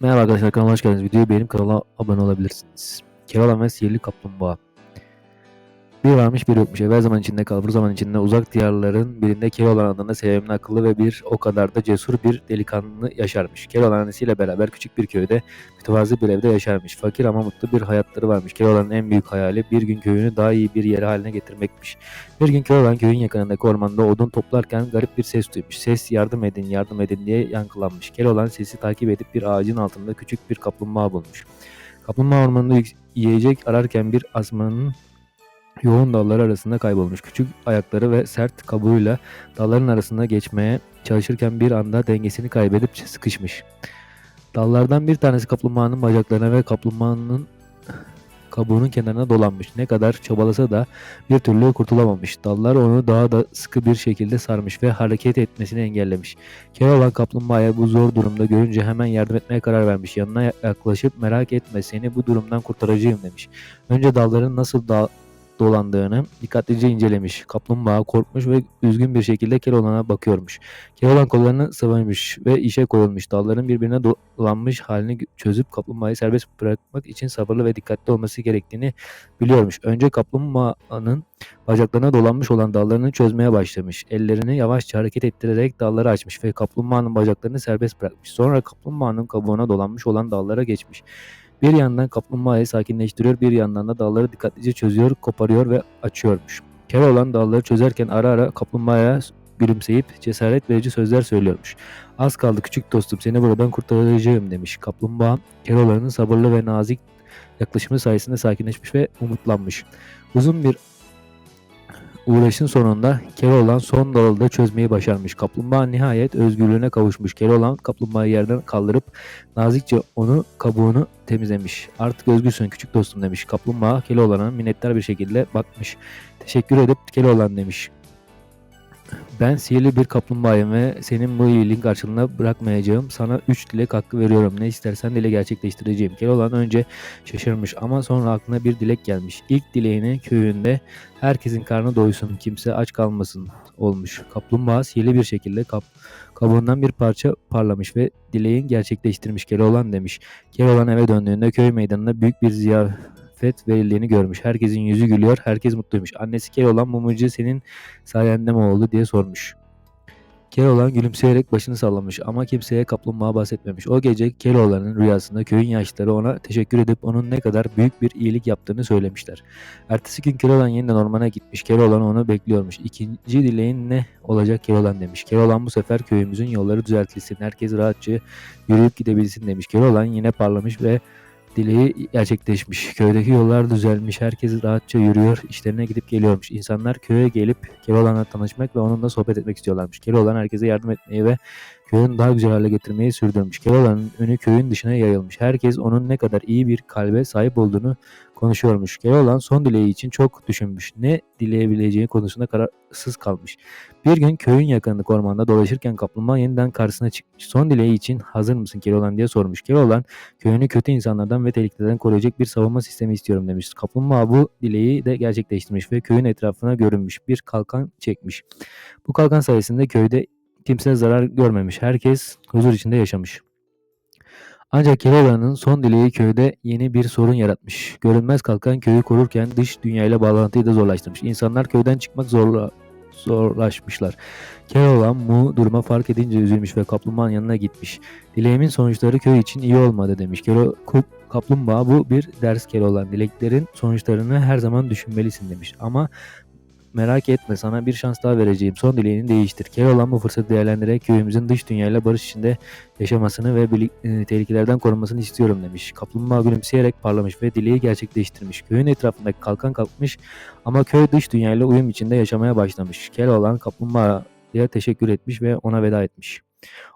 Merhaba arkadaşlar kanalıma hoş geldiniz. Videoyu beğenip kanala abone olabilirsiniz. Keloğlan ve Sihirli Kaplumbağa. Bir varmış bir yokmuş. Evvel zaman içinde kalbur zaman içinde uzak diyarların birinde Keloğlan adında sevimli akıllı ve bir o kadar da cesur bir delikanlı yaşarmış. Keloğlan annesiyle beraber küçük bir köyde mütevazı bir evde yaşarmış. Fakir ama mutlu bir hayatları varmış. Keloğlan'ın en büyük hayali bir gün köyünü daha iyi bir yere haline getirmekmiş. Bir gün Keloğlan köyün yakınındaki ormanda odun toplarken garip bir ses duymuş. Ses yardım edin yardım edin diye yankılanmış. Keloğlan sesi takip edip bir ağacın altında küçük bir kaplumbağa bulmuş. Kaplumbağa ormanında yiyecek ararken bir asmanın yoğun dalları arasında kaybolmuş. Küçük ayakları ve sert kabuğuyla dalların arasında geçmeye çalışırken bir anda dengesini kaybedip sıkışmış. Dallardan bir tanesi kaplumbağanın bacaklarına ve kaplumbağanın kabuğunun kenarına dolanmış. Ne kadar çabalasa da bir türlü kurtulamamış. Dallar onu daha da sıkı bir şekilde sarmış ve hareket etmesini engellemiş. Keloğlan kaplumbağaya bu zor durumda görünce hemen yardım etmeye karar vermiş. Yanına yaklaşıp merak etme seni bu durumdan kurtaracağım demiş. Önce dalların nasıl da dolandığını dikkatlice incelemiş. Kaplumbağa korkmuş ve üzgün bir şekilde Keloğlan'a bakıyormuş. Keloğlan kollarını sıvamış ve işe koyulmuş. Dalların birbirine dolanmış halini çözüp kaplumbağayı serbest bırakmak için sabırlı ve dikkatli olması gerektiğini biliyormuş. Önce kaplumbağanın bacaklarına dolanmış olan dallarını çözmeye başlamış. Ellerini yavaşça hareket ettirerek dalları açmış ve kaplumbağanın bacaklarını serbest bırakmış. Sonra kaplumbağanın kabuğuna dolanmış olan dallara geçmiş. Bir yandan kaplumbağayı sakinleştiriyor, bir yandan da dalları dikkatlice çözüyor, koparıyor ve açıyormuş. Keloğlan dalları çözerken ara ara kaplumbağaya gülümseyip cesaret verici sözler söylüyormuş. Az kaldı küçük dostum seni buradan kurtaracağım demiş. Kaplumbağa Keloğlan'ın sabırlı ve nazik yaklaşımı sayesinde sakinleşmiş ve umutlanmış. Uzun bir uğraşın sonunda Keloğlan son dalı da çözmeyi başarmış. Kaplumbağa nihayet özgürlüğüne kavuşmuş. Keloğlan kaplumbağayı yerden kaldırıp nazikçe onu kabuğunu temizlemiş. Artık özgürsün küçük dostum demiş. Kaplumbağa Keloğlan'a minnettar bir şekilde bakmış. Teşekkür edip Keloğlan demiş. Ben sihirli bir kaplumbağayım ve senin bu iyiliğin karşılığında bırakmayacağım. Sana üç dilek hakkı veriyorum. Ne istersen dile gerçekleştireceğim. Keloğlan önce şaşırmış ama sonra aklına bir dilek gelmiş. İlk dileğini köyünde herkesin karnı doysun, kimse aç kalmasın olmuş. Kaplumbağa sihirli bir şekilde kap, kabuğundan bir parça parlamış ve dileğin gerçekleştirmiş Keloğlan demiş. Keloğlan eve döndüğünde köy meydanında büyük bir ziyafet verildiğini görmüş. Herkesin yüzü gülüyor, herkes mutluymuş. Annesi Keloğlan bu mucize senin sayende mi oldu diye sormuş. Keloğlan gülümseyerek başını sallamış ama kimseye kaplumbağa bahsetmemiş. O gece Keloğlan'ın rüyasında köyün yaşlıları ona teşekkür edip onun ne kadar büyük bir iyilik yaptığını söylemişler. Ertesi gün Keloğlan yeniden ormana gitmiş. Keloğlan onu bekliyormuş. İkinci dileğin ne olacak Keloğlan demiş. Keloğlan bu sefer köyümüzün yolları düzeltilsin. Herkes rahatça yürüyüp gidebilsin demiş. Keloğlan yine parlamış ve dileği gerçekleşmiş. Köydeki yollar düzelmiş. Herkes rahatça yürüyor. işlerine gidip geliyormuş. İnsanlar köye gelip Keloğlan'la tanışmak ve onunla sohbet etmek istiyorlarmış. Keloğlan herkese yardım etmeyi ve köyün daha güzel hale getirmeyi sürdürmüş. Keloğlan'ın önü köyün dışına yayılmış. Herkes onun ne kadar iyi bir kalbe sahip olduğunu konuşuyormuş. Keloğlan son dileği için çok düşünmüş. Ne dileyebileceği konusunda kararsız kalmış. Bir gün köyün yakınındaki ormanda dolaşırken kaplumbağa yeniden karşısına çıkmış. Son dileği için hazır mısın Keloğlan diye sormuş. Keloğlan köyünü kötü insanlardan ve tehlikelerden koruyacak bir savunma sistemi istiyorum demiş. Kaplumbağa bu dileği de gerçekleştirmiş ve köyün etrafına görünmüş bir kalkan çekmiş. Bu kalkan sayesinde köyde kimse zarar görmemiş. Herkes huzur içinde yaşamış. Ancak Keloğlan'ın son dileği köyde yeni bir sorun yaratmış. Görünmez kalkan köyü korurken dış dünyayla bağlantıyı da zorlaştırmış. İnsanlar köyden çıkmak zorla, zorlaşmışlar. Keloğlan bu duruma fark edince üzülmüş ve kaplumbağanın yanına gitmiş. Dileğimin sonuçları köy için iyi olmadı demiş. Kelo, kaplumbağa bu bir ders Keloğlan. Dileklerin sonuçlarını her zaman düşünmelisin demiş. Ama merak etme sana bir şans daha vereceğim. Son dileğini değiştir. Keloğlan bu fırsatı değerlendirerek köyümüzün dış dünyayla barış içinde yaşamasını ve e, tehlikelerden korunmasını istiyorum demiş. Kaplumbağa gülümseyerek parlamış ve dileği gerçekleştirmiş. Köyün etrafındaki kalkan kalkmış ama köy dış dünyayla uyum içinde yaşamaya başlamış. Keloğlan kaplumbağaya teşekkür etmiş ve ona veda etmiş.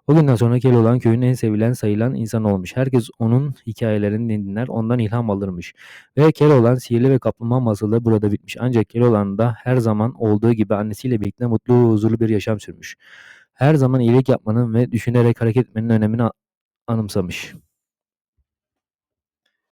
O günden sonra Keloğlan köyün en sevilen sayılan insan olmuş. Herkes onun hikayelerini dinler, ondan ilham alırmış. Ve Keloğlan sihirli ve kaplumbağa masalı burada bitmiş. Ancak Keloğlan da her zaman olduğu gibi annesiyle birlikte mutlu ve huzurlu bir yaşam sürmüş. Her zaman iyilik yapmanın ve düşünerek hareket etmenin önemini anımsamış.